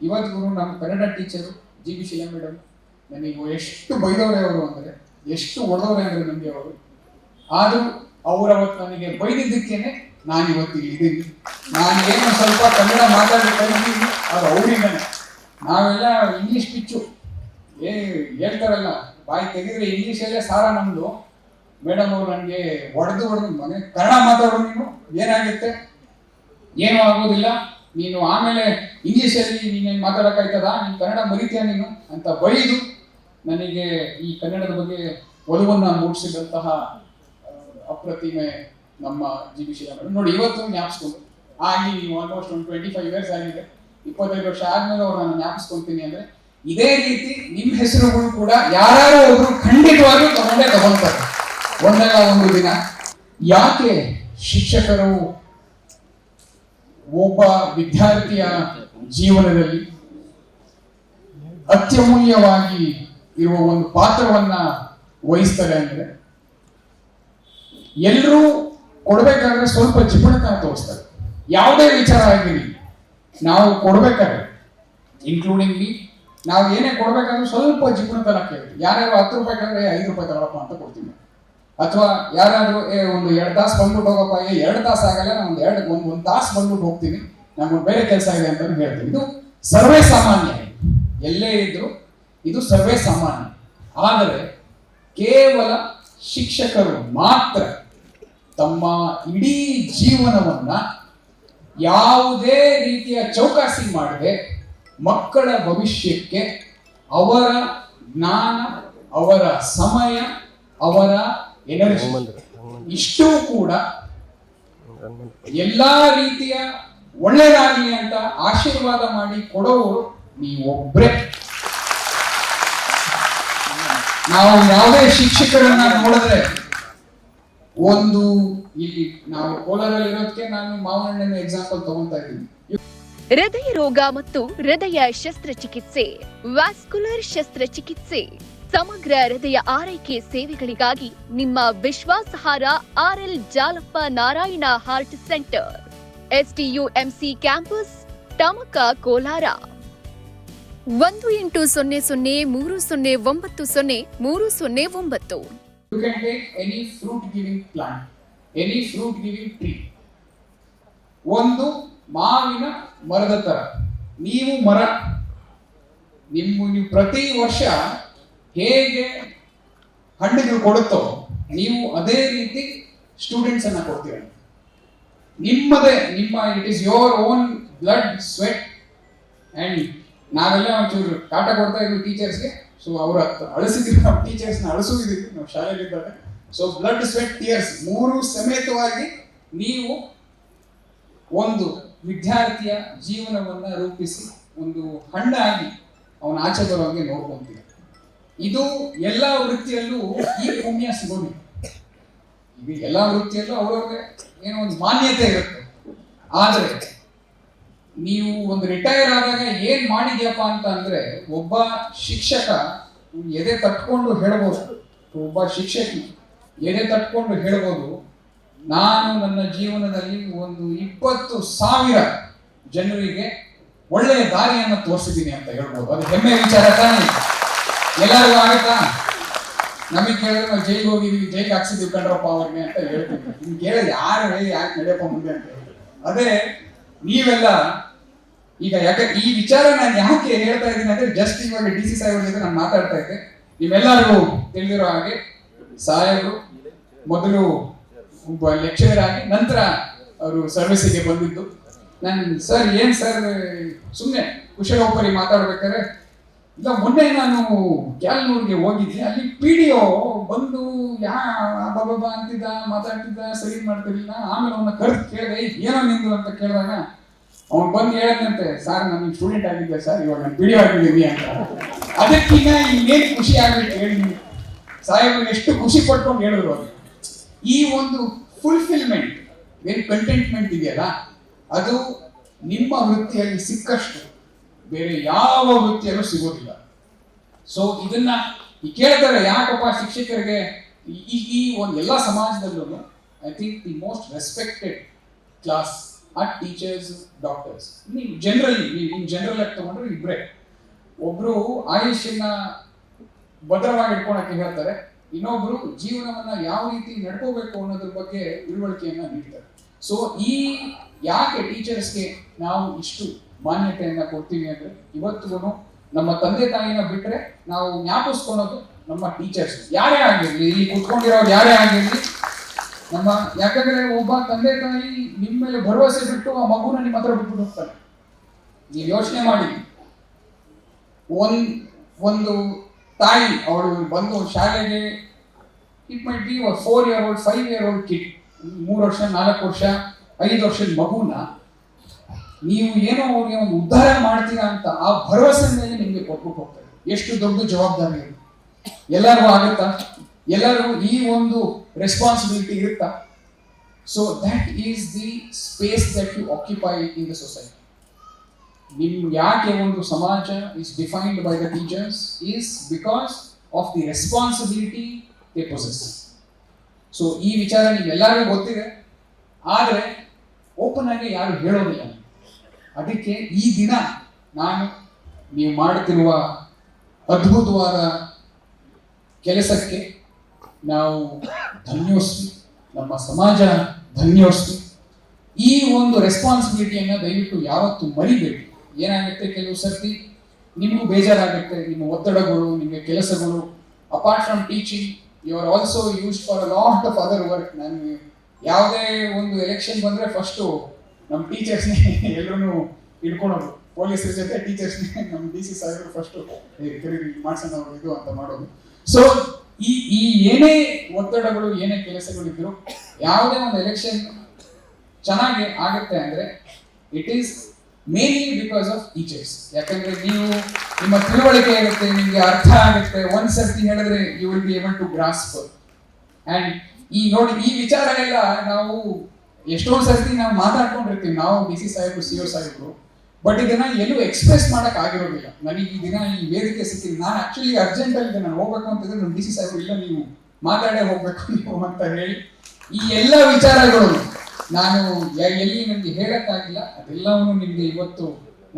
ಇವತ್ತಿಗೂ ನಮ್ಮ Kannada teacher G B Sheela madam ನನಗೆ ಎಷ್ಟು ಬೈದವರೇ ಅವರು ಅಂದರೆ, ಎಷ್ಟು ಒಡವರೇ ಅಂದರೆ ನನಗೆ ಅವರು. ಆದರೂ ಅವರು ಅವತ್ತು ನನಗೆ ಬೈದಿದ್ದಕ್ಕೇನೆ ನಾನು ಇವತ್ತು ಇದ್ದೀನಿ. ನಾನು ಏನು ಸ್ವಲ್ಪ ಕನ್ನಡ ಮಾತಾಡಬೇಕಾಗಿದ್ದೀನಿ ಅದು ಅವರಿಂದನೇ. ನಾವೆಲ್ಲ ಇಂಗ್ಲೀಷ್ ಪಿಚ್ಚು. ಏ, ಹೇಳ್ತಾರಲ್ಲ, ಬಾಯಿ ತೆಗೆದ್ರೆ ಇಂಗ್ಲೀಷಲ್ಲೇ ಸಾರ ನಮ್ಮದು ಮೇಡಮ್ ಅವರು ನನಗೆ ಹೊಡೆದು ಹೊಡೆದು ಮನೆ ಕನ್ನಡ ಮಾತಾಡೋರು ನೀನು, ಏನಾಗುತ್ತೆ? ಏನೂ ಆಗೋದಿಲ್ಲ. ನೀನು ಆಮೇಲೆ ಇಂಗ್ಲೀಷಲ್ಲಿ ನೀನೇನು ಮಾತಾಡೋಕ್ಕಾಯ್ತದ? ನೀನು ಕನ್ನಡ ಮರಿತೀಯ ನೀನು ಅಂತ ಬೈದು ನನಗೆ ಈ ಕನ್ನಡದ ಬಗ್ಗೆ ಒಲವನ್ನು ಮೂಡಿಸಿದಂತಹ ಅಪ್ರತಿಮೆ ನಮ್ಮ ಜಿ ಬಿ ನೋಡಿ, ಇವತ್ತು ಜ್ಞಾಪಿಸ್ಕೊಂಡು ಆಗಿ ಆಲ್ಮೋಸ್ಟ್ ಒಂದು ಟ್ವೆಂಟಿ ಫೈವ್ ಇಯರ್ಸ್ ಆಗಿದೆ. ಇಪ್ಪತ್ತೈದು ವರ್ಷ ಆದ್ಮೇಲೆ ಅವ್ರು ನಾನು ಜ್ಞಾಪಿಸ್ಕೊಂತೀನಿ ಅಂದ್ರೆ, ಇದೇ ರೀತಿ ನಿಮ್ಮ ಹೆಸರುಗಳು ಕೂಡ ಯಾರು ಒಬ್ರು ಖಂಡಿತವಾಗಿ ತಗೊಂಡೇ ತಗೊಂತಾರೆ. ಒಂದಲ್ಲ ಒಂದು ದಿನ. ಯಾಕೆ ಶಿಕ್ಷಕರು ಒಬ್ಬ ವಿದ್ಯಾರ್ಥಿಯ ಜೀವನದಲ್ಲಿ ಅತ್ಯಮೂಲ್ಯವಾಗಿ ಇರುವ ಒಂದು ಪಾತ್ರವನ್ನ ವಹಿಸ್ತಾರೆ ಅಂದ್ರೆ ಎಲ್ಲರೂ ಕೊಡ್ಬೇಕಾದ್ರೆ ಸ್ವಲ್ಪ ಜಿಪುಣತನ ತೋರಿಸ್ತಾರೆ. ಯಾವುದೇ ವಿಚಾರ ಆಗಿರಲಿ, ನಾವು ಕೊಡ್ಬೇಕಾದ್ರೆ ಇನ್ಕ್ಲೂಡಿಂಗ್ ಮೀ ನಾವು ಏನೇ ಕೊಡ್ಬೇಕಾದ್ರೆ ಸ್ವಲ್ಪ ಜಿಪುಣತನ ಕೇಳ್ತೀವಿ. ಯಾರ್ಯಾರು ಹತ್ತು ರೂಪಾಯಿ ಕಂಡ್ರೆ ಐದು ರೂಪಾಯಿ ತಗೊಳಪ್ಪ ಅಂತ ಕೊಡ್ತೀವಿ. ಅಥವಾ ಯಾರಾದರೂ, ಏ, ಒಂದು ಎರಡು ತಾಸು ಬಂದ್ಬಿಟ್ಟು ಹೋಗಪ್ಪ, ಏ, ಎರಡು ತಾಸು ಆಗಲ್ಲ ನಾನು ಒಂದು ಎರಡು, ಒಂದು ಒಂದು ತಾಸು ಬಂದ್ಬಿಟ್ಟು ಹೋಗ್ತೀನಿ. ನಮ್ಗೆ ಬೇರೆ ಕೆಲಸ ಇದೆ ಅಂತ ಹೇಳ್ತೀನಿ. ಇದು ಸರ್ವೇ ಸಾಮಾನ್ಯ. ಎಲ್ಲೇ ಇದ್ರು ಇದು ಸರ್ವೇ ಸಾಮಾನ್ಯ. ಆದರೆ ಕೇವಲ ಶಿಕ್ಷಕರು ಮಾತ್ರ ತಮ್ಮ ಇಡೀ ಜೀವನವನ್ನ ಯಾವುದೇ ರೀತಿಯ ಚೌಕಾಸಿ ಮಾಡದೆ ಮಕ್ಕಳ ಭವಿಷ್ಯಕ್ಕೆ ಅವರ ಜ್ಞಾನ, ಅವರ ಸಮಯ, ಅವರ ಇಷ್ಟೂ ಕೂಡ ಎಲ್ಲಾ ರೀತಿಯ ಒಳ್ಳೆಯದಾಗಲಿ ಅಂತ ಆಶೀರ್ವಾದ ಮಾಡಿ ಕೊಡೋರು ನೀವೊಬ್ಬರೇ ನಾವು ಯಾವುದೇ ಶಿಕ್ಷಕರನ್ನ ನೋಡಿದ್ರೆ ಒಂದು ಇಲ್ಲಿ ನಾವು ಕೋಲಾರಲ್ಲಿರೋದಕ್ಕೆ ನಾನು ಮಾವನಣ್ಣನ ಎಕ್ಸಾಂಪಲ್ ತಗೊಳ್ತಾ ಇದ್ದೀನಿ. ಹೃದಯ ರೋಗ ಮತ್ತು ಹೃದಯ ಶಸ್ತ್ರಚಿಕಿತ್ಸೆ ವ್ಯಾಸ್ಕುಲರ್ ಶಸ್ತ್ರಚಿಕಿತ್ಸೆ. ಸಮಗ್ರ ಹೃದಯ ಆರೈಕೆ ಸೇವೆಗಳಿಗಾಗಿ ನಿಮ್ಮ ವಿಶ್ವಾಸಾರ್ಹ R L Jalappa Narayana heart centre. STUMC campus, Tamaka Kolar. ಒಂದು ಎಂಟು ಸೊನ್ನೆ ಸೊನ್ನೆ ಮೂರು ಸೊನ್ನೆ ಒಂಬತ್ತು ಸೊನ್ನೆ ಮೂರು ಸೊನ್ನೆ ಒಂಬತ್ತು. ಒಂದು ಮಾವಿನ ಮರದ ತರ. ನೀವು ಮರ, ನಿಮ್ಮ, ನೀವು ಪ್ರತಿ ವರ್ಷ ಹೇಗೆ ಹಣ್ಣುಗಳು ಕೊಡುತ್ತೋ, ನೀವು ಅದೇ ರೀತಿ ಸ್ಟೂಡೆಂಟ್ಸ್ ಅನ್ನ ಕೊಡ್ತೀರ. ನಿಮ್ಮದೇ, ನಿಮ್ಮ it is your own blood sweat and ನಾವೆಲ್ಲ ಒಂಚೂರು ಕಾಟ ಕೊಡ್ತಾ ಇದ್ವಿ ಟೀಚರ್ಸ್ಗೆ ಸೊ ಅವ್ರ ಅಳಿಸಿದ್ರು ನಾವು ಟೀಚರ್ಸ್ನ ಅಳಿಸೋದಿದ್ವಿ ನಾವು ಶಾಲೆಯಲ್ಲಿದ್ದಾಗ ಸೊ ಬ್ಲಡ್ ಸ್ವೆಟ್ ಟಿಯರ್ಸ್ ಮೂರು ಸಮೇತವಾಗಿ ನೀವು ಒಂದು ವಿದ್ಯಾರ್ಥಿಯ ಜೀವನವನ್ನ ರೂಪಿಸಿ, ಒಂದು ಹಣ್ಣಾಗಿ ಅವನ ಆಚೆ ಬರೋಂಗೆ ನೋಡ್ಕೊಂತೀವಿ ಇದು ಎಲ್ಲ ವೃತ್ತಿಯಲ್ಲೂ ಈ ಪುಣ್ಯ ಸಿಗೋದಿಲ್ಲ. ಇದು ಎಲ್ಲ ವೃತ್ತಿಯಲ್ಲೂ ಅವ್ರವ್ರಿಗೆ ಏನೋ ಒಂದು ಮಾನ್ಯತೆ ಇರುತ್ತೆ. ಆದರೆ ನೀವು ಒಂದು ರಿಟೈರ್ ಆದಾಗ ಏನ್ ಮಾಡಿದ್ಯಪ್ಪ ಅಂತ ಅಂದ್ರೆ ಒಬ್ಬ ಶಿಕ್ಷಕ ಎದೆ ತಟ್ಕೊಂಡು ಹೇಳ್ಬೋದು. ಒಬ್ಬ ಶಿಕ್ಷಕಿ ಎದೆ ತಟ್ಕೊಂಡು ಹೇಳ್ಬೋದು, ನಾನು ನನ್ನ ಜೀವನದಲ್ಲಿ ಒಂದು ಇಪ್ಪತ್ತು ಸಾವಿರ ಜನರಿಗೆ ಒಳ್ಳೆಯ ದಾರಿಯನ್ನು ತೋರಿಸಿದ್ದೀನಿ ಅಂತ ಹೇಳ್ಬೋದು. ಅದು ಹೆಮ್ಮೆ ವಿಚಾರ ತಾನೇ ಎಲ್ಲರಿಗೂ ಆಗುತ್ತಾ ನಮಗೆ ಕೇಳಿದ್ರೆ ನಾವು ಜೈಲಿಗೆ ಹೋಗಿದ್ವಿ, ಜೈಲಿಗೆ ಹಾಕ್ಸಿದ್ವಿ ಕಂಡ್ರಪ್ಪ ಅವ್ರಿಗೆ ಅಂತ ಹೇಳ್ತೀವಿ ನಿಮ್ಗೆ ಕೇಳಿದ್ರೆ ಯಾರು ಹೇಳಿ ಯಾಕೆ ನಡೆಯಪ್ಪ ಮುಂದೆ ಅಂತ ಅದೇ ನೀವೆಲ್ಲ ಈಗ ಯಾಕೆ ಈ ವಿಚಾರ ನಾನು ಯಾಕೆ ಹೇಳ್ತಾ ಇದ್ದೀನಿ ಅಂದ್ರೆ ಜಸ್ಟ್ ಇವಾಗ ಡಿ ಸಿ ಸಾಹೇಬ್ರ ಜೊತೆ ನಾನು ಮಾತಾಡ್ತಾ ಇದ್ದೆ. ನಿಮ್ಮೆಲ್ಲರಿಗೂ ತಿಳಿದಿರೋ ಹಾಗೆ ಸಾಹೇಬರು ಮೊದಲು ಒಬ್ಬ ಲೆಕ್ಚರರ್ ಆಗಿ ನಂತರ ಅವರು ಸರ್ವಿಸಿಗೆ ಬಂದಿದ್ದು. ನಾನು ಸರ್ ಏನು ಸರ್ ಸುಮ್ಮನೆ ಕುಶಲೋಪರಿ ಮಾತಾಡ್ಬೇಕಾದ್ರೆ ಇಲ್ಲ ಮೊನ್ನೆ ನಾನು ಕ್ಯಾಲ್ನೂರ್ಗೆ ಹೋಗಿದ್ದೆ. ಅಲ್ಲಿ ಪಿ ಡಿ ಒ ಬಂದು, ಯಾ ಬಾಬಾ ಅಂತಿದ್ದ, ಮಾತಾಡ್ತಿದ್ದ, ಸರಿ ಮಾಡ್ತಿರ್ಲಿಲ್ಲ. ಆಮೇಲೆ ಅವನ್ನ ಕರೆದು ಕೇಳಿದೆ ಏನೋ ನಿಂದು ಅಂತ ಕೇಳಿದಾಗ ಅವ್ನು ಬಂದು ಹೇಳಿದಂತೆ, ಸರ್, ನಾನು ಸ್ಟೂಡೆಂಟ್ ಆಗಿದ್ದೆ ಸರ್, ಇವಾಗ ನಾನು ಪಿ ಡಿ ಆಗಿದ್ದೀನಿ ಅಂತ. ಅದಕ್ಕಿಂತ ಇನ್ನೇನು ಖುಷಿ ಆಗಬೇಕು ಹೇಳಿ. ಸಾಹೇಬ್ರು ಎಷ್ಟು ಖುಷಿ ಪಟ್ಕೊಂಡು ಹೇಳಿದ್ರು ಅದು ಈ ಒಂದು ಫುಲ್ಫಿಲ್ಮೆಂಟ್ ಏನು ಕಂಟೆಂಟ್ಮೆಂಟ್ ಇದೆಯಲ್ಲ, ಅದು ನಿಮ್ಮ ವೃತ್ತಿಯಲ್ಲಿ ಸಿಕ್ಕಷ್ಟು ಬೇರೆ ಯಾವ ವೃತ್ತಿಯನ್ನು ಸಿಗೋದಿಲ್ಲ. ಸೊ ಇದನ್ನ ಈ ಕೇಳ್ತಾರೆ ಯಾಕಪ್ಪ ಶಿಕ್ಷಕರಿಗೆ? ಈ- ಈ ಒಂದು ಎಲ್ಲ ಸಮಾಜದಲ್ಲೂ I think the most respected class are teachers doctors ನೀವು ಜನರಲಿ ನೀವು ಇನ್ ಜನರಲ್ ಆಗಿ ತಗೊಂಡ್ರೆ ಇಬ್ಬರೇ ಒಬ್ರು ಆಯುಷ್ಯನ ಭದ್ರವಾಗಿ ಇಟ್ಕೊಳಕ್ಕೆ ಹೇಳ್ತಾರೆ, ಇನ್ನೊಬ್ರು ಜೀವನವನ್ನ ಯಾವ ರೀತಿ ನಡ್ಕೋಬೇಕು ಅನ್ನೋದ್ರ ಬಗ್ಗೆ ತಿಳುವಳಿಕೆಯನ್ನ ನೀಡ್ತಾರೆ. ಸೊ ಈ ಯಾಕೆ ಟೀಚರ್ಸ್ಗೆ ನಾವು ಇಷ್ಟು ಮಾನ್ಯತೆಯನ್ನ ಕೊಡ್ತೀವಿ ಅಂದ್ರೆ ಇವತ್ತಿಗೂ ನಮ್ಮ ತಂದೆ ತಾಯಿನ ಬಿಟ್ರೆ ನಾವು ಜ್ಞಾಪಿಸ್ಕೊಳೋದು ನಮ್ಮ ಟೀಚರ್ಸ್ ಯಾರೇ ಆಗಿರ್ಲಿ, ಇಲ್ಲಿ ಕುತ್ಕೊಂಡಿರೋರು ಯಾರೇ ಆಗಿರ್ಲಿ, ನಮ್ಮ ಯಾಕಂದ್ರೆ ಒಬ್ಬ ತಂದೆ ತಾಯಿ ನಿಮ್ಮ ಮೇಲೆ ಭರವಸೆ ಬಿಟ್ಟು ಆ ಮಗುನ ನಿಮ್ಮ ಹತ್ರ ಬಿಟ್ಟು ಹೋಗ್ತಾರೆ ನೀವು ಯೋಚನೆ ಮಾಡಿ. ಒಂದ್, ಒಂದು ತಾಯಿ ಅವಳು ಬಂದು ಶಾಲೆಗೆ it might be four year old five year old kid ಮೂರು ವರ್ಷ, ನಾಲ್ಕು ವರ್ಷ, ಐದು ವರ್ಷದ ಮಗುನ ನೀವು ಏನೋ ಅವ್ರಿಗೆ ಒಂದು ಉದ್ಧಾರ ಮಾಡ್ತೀರಾ ಅಂತ ಆ ಭರವಸೆ ಮೇಲೆ ನಿಮಗೆ ಕೊಟ್ಬಿಟ್ಟು ಹೋಗ್ತಾರೆ. ಎಷ್ಟು ದೊಡ್ಡ ಜವಾಬ್ದಾರಿ ಎಲ್ಲರೂ ಆಗುತ್ತಾ? ಎಲ್ಲರಿಗೂ ಈ ಒಂದು ರೆಸ್ಪಾನ್ಸಿಬಿಲಿಟಿ ಇರುತ್ತಾ? So that is the space that you occupy in the society ನಿಮ್ ಯಾಕೆ ಒಂದು ಸಮಾಜ is defined by the teachers is because of the responsibility they possess so ಈ ವಿಚಾರ ನಿಮ್ಗೆಲ್ಲರಿಗೂ ಗೊತ್ತಿದೆ. ಆದರೆ ಓಪನ್ ಆಗಿ ಯಾರು ಹೇಳೋದಿಲ್ಲ. ಅದಕ್ಕೆ ಈ ದಿನ ನಾನು ನೀವು ಮಾಡುತ್ತಿರುವ ಅದ್ಭುತವಾದ ಕೆಲಸಕ್ಕೆ ನಾವು ಧನ್ಯೋಸ್ತು. ನಮ್ಮ ಸಮಾಜ ಧನ್ಯೋಸ್ತು. ಈ ಒಂದು ರೆಸ್ಪಾನ್ಸಿಬಿಲಿಟಿಯನ್ನು ದಯವಿಟ್ಟು ಯಾವತ್ತೂ ಮರಿಬೇಡಿ. ಏನಾಗುತ್ತೆ ಕೆಲವು ಸರ್ತಿ? ನಿಮಗೂ ಬೇಜಾರಾಗುತ್ತೆ. ನಿಮ್ಮ ಒತ್ತಡಗಳು, ನಿಮಗೆ ಕೆಲಸಗಳು. Apart from teaching you are also used for lot of other work ನಾನು ಯಾವುದೇ ಒಂದು ಎಲೆಕ್ಷನ್ ಬಂದರೆ ಫಸ್ಟು ನಮ್ಮ ಟೀಚರ್ಸ್ನೇ ಎಲ್ಲರೂ ಇಟ್ಕೊಳೋದು ಪೊಲೀಸರ ಜೊತೆ ಟೀಚರ್ಸ್ನೇ ನಮ್ಮ ಡಿ ಸಿ ಸಾಹೇಬರು ಫಸ್ಟು ಮಾಡ್ಸೋಣ ಅವ್ರು ಇದು ಅಂತ ಮಾಡೋದು. ಸೊ ಈ ಈ ಏನೇ ಒತ್ತಡಗಳು, ಏನೇ ಕೆಲಸಗಳಿದ್ರು ಯಾವುದೇ ಒಂದು ಎಲೆಕ್ಷನ್ ಚೆನ್ನಾಗಿ ಆಗುತ್ತೆ ಅಂದ್ರೆ it is mainly because of teachers ಯಾಕಂದ್ರೆ ನೀವು ನಿಮ್ಮ ತಿಳುವಳಿಕೆ ಇರುತ್ತೆ, ನಿಮಗೆ ಅರ್ಥ ಆಗುತ್ತೆ. ಒಂದ್ ಸರ್ತಿ ಹೇಳಿದ್ರೆ you will be able to grasp and ಈ ನೋಡಿ, ಈ ವಿಚಾರ ಎಲ್ಲ ನಾವು ಎಷ್ಟೊಂದು ಸರ್ತಿ ನಾವು ಮಾತಾಡ್ಕೊಂಡಿರ್ತೀವಿ. ನಾವು ಡಿ ಸಿ ಸಾಹೇಬರು, ಸಿ ಒ ಸಾಹೇಬರು. ಬಟ್ ಇದನ್ನ ಎಲ್ಲೂ ಎಕ್ಸ್ಪ್ರೆಸ್ ಮಾಡಕ್ ಆಗಿರೋದಿಲ್ಲ. ನನಗೆ ಈ ದಿನ ಈ ವೇದಿಕೆ ಸಿಕ್ಕಿದೆ. ನಾನು ಆಕ್ಚುಲಿ ಅರ್ಜೆಂಟ್ ಅಲ್ಲಿ ನಾನು ಹೋಗ್ಬೇಕು ಅಂತಂದ್ರೆ ನಮ್ಮ ಡಿ ಸಿ ಇಲ್ಲ ನೀವು ಮಾತಾಡೇ ಹೋಗ್ಬೇಕು ನೀವು ಅಂತ ಹೇಳಿ. ಈ ಎಲ್ಲ ವಿಚಾರಗಳು ನಾನು ಎಲ್ಲಿ ನನಗೆ ಹೇಳಕ್ಕಾಗಿಲ್ಲ. ಅದೆಲ್ಲವನ್ನು ನಿಮಗೆ ಇವತ್ತು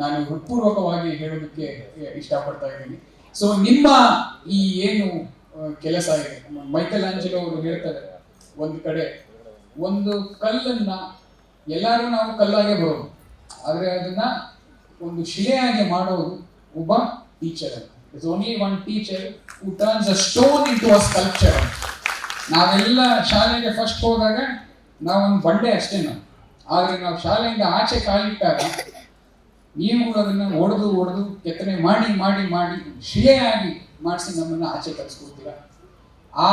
ನಾನು ಹೃತ್ಪೂರ್ವಕವಾಗಿ ಹೇಳೋದಕ್ಕೆ ಇಷ್ಟಪಡ್ತಾ ಇದ್ದೀನಿ. ಸೊ ನಿಮ್ಮ ಈ ಏನು ಕೆಲಸ ಇದೆ. ಮೈಕಲ್ ಆಂಜಲೋ ಅವರು ಹೇಳ್ತಾರೆ ಒಂದು ಕಡೆ ಒಂದು ಕಲ್ಲನ್ನ ಎಲ್ಲರೂ ನಾವು ಕಲ್ಲಾಗೆ ಬರೋದು. ಆದರೆ ಅದನ್ನ ಒಂದು ಶಿಲೆಯಾಗಿ ಮಾಡೋದು ಒಬ್ಬ teacher it's only one teacher turns a stone into a sculpture ನಾವೆಲ್ಲ ಶಾಲೆಗೆ ಫಸ್ಟ್ ಹೋದಾಗ ನಾವೊಂದು ಬಂಡೆ ಅಷ್ಟೇ ನಾವು. ಆದರೆ ನಾವು ಶಾಲೆಯಿಂದ ಆಚೆ ಕಾಲಿಟ್ಟಾಗ ನೀವು ಅದನ್ನ ಒಡೆದು ಒಡೆದು ಕೆತ್ತನೆ ಮಾಡಿ ಮಾಡಿ ಮಾಡಿ ಶಿಲೆಯಾಗಿ ಮಾಡಿಸಿ ನಮ್ಮನ್ನ ಆಚೆ ಕಳಿಸ್ಕೊಡ್ತೀರಾ ಆ,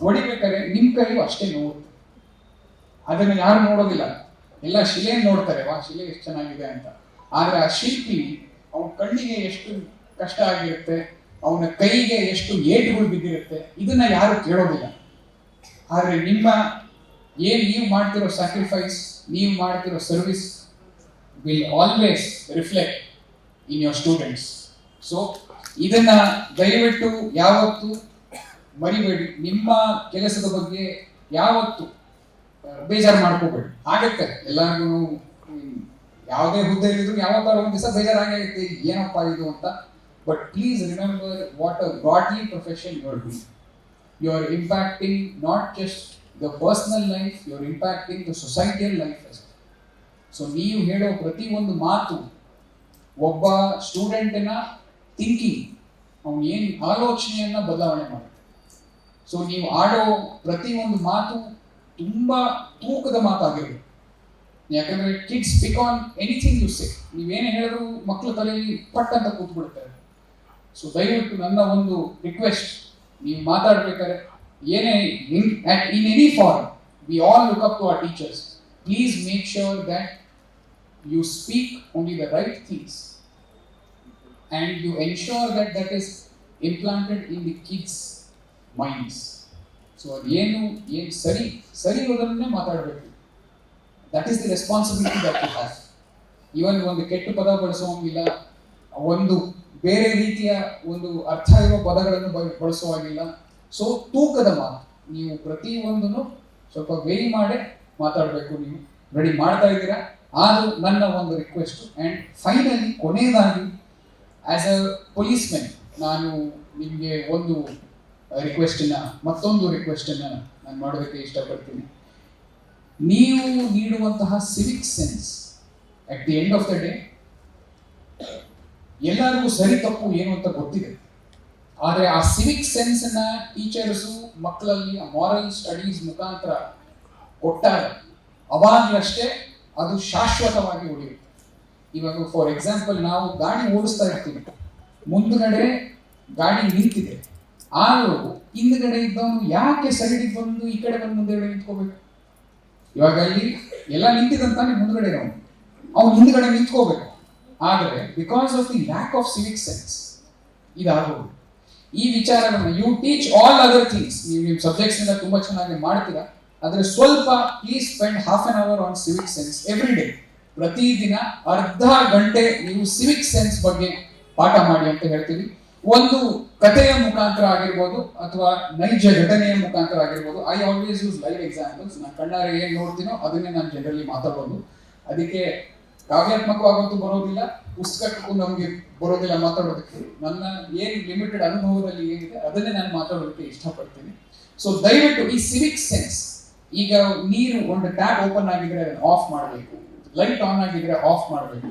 ಹೊಡಿಬೇಕಾದ್ರೆ ನಿಮ್ಮ ಕೈಯೂ ಅಷ್ಟೇ ನೋವು ಅದನ್ನು ಯಾರು ನೋಡೋದಿಲ್ಲ. ಎಲ್ಲ ಶಿಲೆ ನೋಡ್ತಾರೆ ವಾ ಶಿಲೆ ಎಷ್ಟು ಚೆನ್ನಾಗಿದೆ ಅಂತ. ಆದರೆ ಆ ಶಿಲ್ಪಿ, ಅವನ ಕಣ್ಣಿಗೆ ಎಷ್ಟು ಕಷ್ಟ ಆಗಿರುತ್ತೆ, ಅವನ ಕೈಗೆ ಎಷ್ಟು ಏಟುಗಳು ಬಿದ್ದಿರುತ್ತೆ, ಇದನ್ನ ಯಾರು ಕೇಳೋದಿಲ್ಲ. ಆದರೆ ನಿಮ್ಮ, ಏನು ನೀವು ಮಾಡ್ತಿರೋ ಸ್ಯಾಕ್ರಿಫೈಸ್ ನೀವು ಮಾಡ್ತಿರೋ service will always reflect in your students so ಇದನ್ನ ದಯವಿಟ್ಟು ಯಾವತ್ತು ಮರಿಬೇಡಿ. ನಿಮ್ಮ ಕೆಲಸದ ಬಗ್ಗೆ ಯಾವತ್ತು ಬೇಜಾರು ಮಾಡ್ಕೋಬೇಡಿ. ಆಗತ್ತೆ. ಎಲ್ಲರಿಗೂ ಯಾವುದೇ ಹುದ್ದೆಯಲ್ಲಿದ್ರು ಯಾವತ್ತಾರು ಒಂದು ದಿವಸ ಬೇಜಾರಾಗಿ ಆಗುತ್ತೆ ಏನಪ್ಪ ಇದು ಅಂತ. But please remember what a godly profession you are doing you are impacting not just the personal life you are impacting the ಸೊಸೈಟಿಯಲ್ life so ನೀವು ಹೇಳೋ ಪ್ರತಿ ಒಂದು ಮಾತು ಒಬ್ಬ ಸ್ಟೂಡೆಂಟಿನ ಥಿಂಕಿಂಗ್ ಅವನು ಏನು ಆಲೋಚನೆಯನ್ನ ಬದಲಾವಣೆ ಮಾಡುತ್ತೆ. ಸೊ ನೀವು ಆಡೋ ಪ್ರತಿ ಒಂದು ಮಾತು ತುಂಬಾ ತೂಕದ ಮಾತಾಗಿರಲಿ ಯಾಕಂದ್ರೆ kids pick on anything you say ನೀವೇನು ಹೇಳಿದ್ರು ಮಕ್ಕಳ ತಲೆಯಲ್ಲಿ ಪಟ್ ಅಂತ ಕೂತ್ಬಿಡ್ತಾರೆ ಸೊ ದಯವಿಟ್ಟು ನನ್ನ ಒಂದು ರಿಕ್ವೆಸ್ಟ್ ನೀವು ಮಾತಾಡ್ಬೇಕಾದ್ರೆ ಏನೇ in any form we all look up to our teachers please make sure that you speak only the right things and you ensure that that is implanted in the kids minds. So ಅದೇನು ಏನು ಸರಿ ಸರಿ ಇರೋದನ್ನೇ ಮಾತಾಡಬೇಕು. That is the responsibility that you even ಒಂದು ಕೆಟ್ಟ ಪದ ಬಳಸುವಂಗಿಲ್ಲ ಒಂದು ಬೇರೆ ರೀತಿಯ ಒಂದು ಅರ್ಥ ಇರುವ ಪದಗಳನ್ನು ಬಳಸುವಾಗಿಲ್ಲ ಸೊ ತೂಕದ ಮಾತು. ನೀವು ಪ್ರತಿಯೊಂದನ್ನು ಸ್ವಲ್ಪ ವೇಯ್ ಮಾಡೇ ಮಾತಾಡಬೇಕು ನೀವು. ರೆಡಿ ಮಾಡ್ತಾ ಇದ್ದೀರಾ? ಆದರೂ ನನ್ನ ಒಂದು ರಿಕ್ವೆಸ್ಟ್ ಆ್ಯಂಡ್ ಫೈನಲಿ ಕೊನೆಯದಾಗಿ ಆಸ್ ಅ ಪೊಲೀಸ್ಮೆನ್ ನಾನು ನಿಮಗೆ ಒಂದು ರಿಕ್ವೆಸ್ಟನ್ನ ಮತ್ತೊಂದು ರಿಕ್ವೆಸ್ಟನ್ನು ನಾನು ಮಾಡೋದಕ್ಕೆ ಇಷ್ಟಪಡ್ತೀನಿ. ನೀವು ನೀಡುವಂತಹ civic sense at the end of the day ಎಲ್ಲರಿಗೂ ಸರಿ ತಪ್ಪು ಏನು ಅಂತ ಗೊತ್ತಿದೆ. ಆದರೆ ಆ ಸಿವಿಕ್ ಸೆನ್ಸನ್ನ ಟೀಚರ್ಸು ಮಕ್ಕಳಲ್ಲಿ, ಆ ಮಾರಲ್ ಸ್ಟಡೀಸ್ ಮುಖಾಂತರ ಕೊಟ್ಟಾಗ ಅವಾಗಲಷ್ಟೇ ಅದು ಶಾಶ್ವತವಾಗಿ ಉಳಿಯುತ್ತೆ. ಇವಾಗ ಫಾರ್ ಎಕ್ಸಾಂಪಲ್ ನಾವು ಗಾಡಿ ಓಡಿಸ್ತಾ ಇರ್ತೀವಿ. ಮುಂದುಗಡೆ ಗಾಡಿ ನಿಂತಿದೆ. ಆದರೂ ಹಿಂದ್ಗಡೆ ಇದ್ದವನು ಯಾಕೆ ಸೈಡಿಗೆ ಬಂದು ಈ ಕಡೆ ಬಂದು ಮುಂದೆಗಡೆ ನಿಂತ್ಕೋಬೇಕು? ಇವಾಗ ಇಲ್ಲಿ ಎಲ್ಲ ನಿಂತಿದಂತಾನೆ ಮುಂದ್ಗಡೆ ಅವನು ಅವ್ನು ಹಿಂದ್ಗಡೆ ನಿಂತ್ಕೋಬೇಕು. ಆದರೆ because of the lack of civic sense ಇದಾಗೋದು. ಈ ವಿಚಾರವನ್ನು you teach all other things ನೀವು ನಿಮ್ಮ ಸಬ್ಜೆಕ್ಟ್ಸ್ ಇಂದ ತುಂಬಾ ಚೆನ್ನಾಗಿ ಮಾಡ್ತೀರಾ. ಆದರೆ ಸ್ವಲ್ಪ please spend half an hour on civic sense every day ಪ್ರತಿದಿನ ಅರ್ಧ ಗಂಟೆ ನೀವು ಸಿವಿಕ್ ಸೆನ್ಸ್ ಬಗ್ಗೆ ಪಾಠ ಮಾಡಿ ಅಂತ ಹೇಳ್ತೀವಿ. ಒಂದು ಕಥೆಯ ಮುಖಾಂತರ ಆಗಿರ್ಬೋದು ಅಥವಾ ನೈಜ ಘಟನೆಯ ಮುಖಾಂತರ ಆಗಿರ್ಬೋದು I always use live examples ನಾನು ಕಣ್ಣಾರೆ ಏನ್ ನೋಡ್ತೀನೋ ಅದನ್ನೇ ನಾನು ಜನರಲ್ಲಿ ಮಾತಾಡೋದು ಅದಕ್ಕೆ ಕಾವ್ಯಾತ್ಮಕವಾಗಂತೂ ಬರೋದಿಲ್ಲ, ಪುಸ್ತಕಕ್ಕೂ ನಮಗೆ ಬರೋದಿಲ್ಲ ಮಾತಾಡೋದಕ್ಕೆ. ನನ್ನ ಏನು ಲಿಮಿಟೆಡ್ ಅನುಭವದಲ್ಲಿ ಏನಿದೆ ಅದನ್ನೇ ನಾನು ಮಾತಾಡೋದಕ್ಕೆ ಇಷ್ಟಪಡ್ತೀನಿ. ಸೊ ದಯವಿಟ್ಟು ಈ ಸಿವಿಕ್ ಸೆನ್ಸ್ ಈಗ ನೀರು ಒಂದು ಟ್ಯಾಪ್ ಓಪನ್ ಆಗಿದ್ರೆ ಆಫ್ ಮಾಡಬೇಕು. ಲೈಟ್ ಆನ್ ಆಗಿದ್ರೆ ಆಫ್ ಮಾಡಬೇಕು.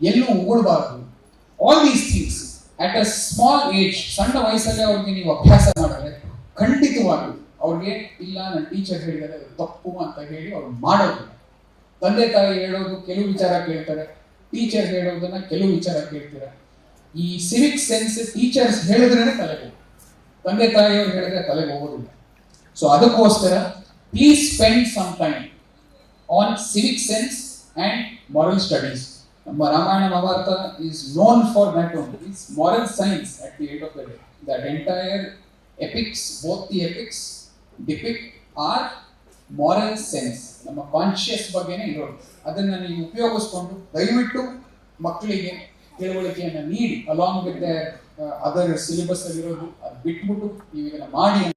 ಎಲ್ಲೂ ಉಗುಳಬಾರ್ದು. All these things at a small age ಸಣ್ಣ ವಯಸ್ಸಲ್ಲೇ ಅವ್ರಿಗೆ ನೀವು ಅಭ್ಯಾಸ ಮಾಡಿದ್ರೆ ಖಂಡಿತವಾಗಿ ಅವ್ರಿಗೆ, ಇಲ್ಲ ನನ್ನ ಟೀಚರ್ ಹೇಳಿದರೆ ತಪ್ಪು ಅಂತ ಹೇಳಿ ಅವ್ರು ಮಾಡೋದು. ತಂದೆ ತಾಯಿ ಹೇಳೋದು ಕೆಲವು ವಿಚಾರ ಕೇಳ್ತಾರೆ ಟೀಚರ್ ಹೇಳೋದನ್ನ ಕೆಲವು ವಿಚಾರ ಕೇಳ್ತಾರೆ. ಈ ಸಿವಿಕ್ ಸೆನ್ಸ್ ಟೀಚರ್ಸ್ ಹೇಳಿದ್ರೇನೆ ತಲೆಗೆ. ತಂದೆ ತಾಯಿಯವರು ಹೇಳಿದ್ರೆ ತಲೆಗೆ ಹೋಗೋದಿಲ್ಲ. ಸೊ ಅದಕ್ಕೋಸ್ಕರ please spend some time on civic sense and moral studies ನಮ್ಮ Ramayana Mahabharata is known for that one it's moral science at the end of the day that entire epics both the epics depict our moral sense ನಮ್ಮ conscious ಬಗ್ಗೆನೇ ಇರೋದು. ಅದನ್ನು ನೀವು ಉಪಯೋಗಿಸ್ಕೊಂಡು ದಯವಿಟ್ಟು ಮಕ್ಕಳಿಗೆ ತಿಳುವಳಿಕೆಯನ್ನು ನೀಡಿ ಅಲಾಂಗ್ ವಿತ್ ಅದರ್ ಸಿಲೆಬಸ್ ಅಲ್ಲಿರೋದು, ಅದು ಬಿಟ್ಬಿಟ್ಟು ನೀವು ಇದನ್ನ ಮಾಡಿ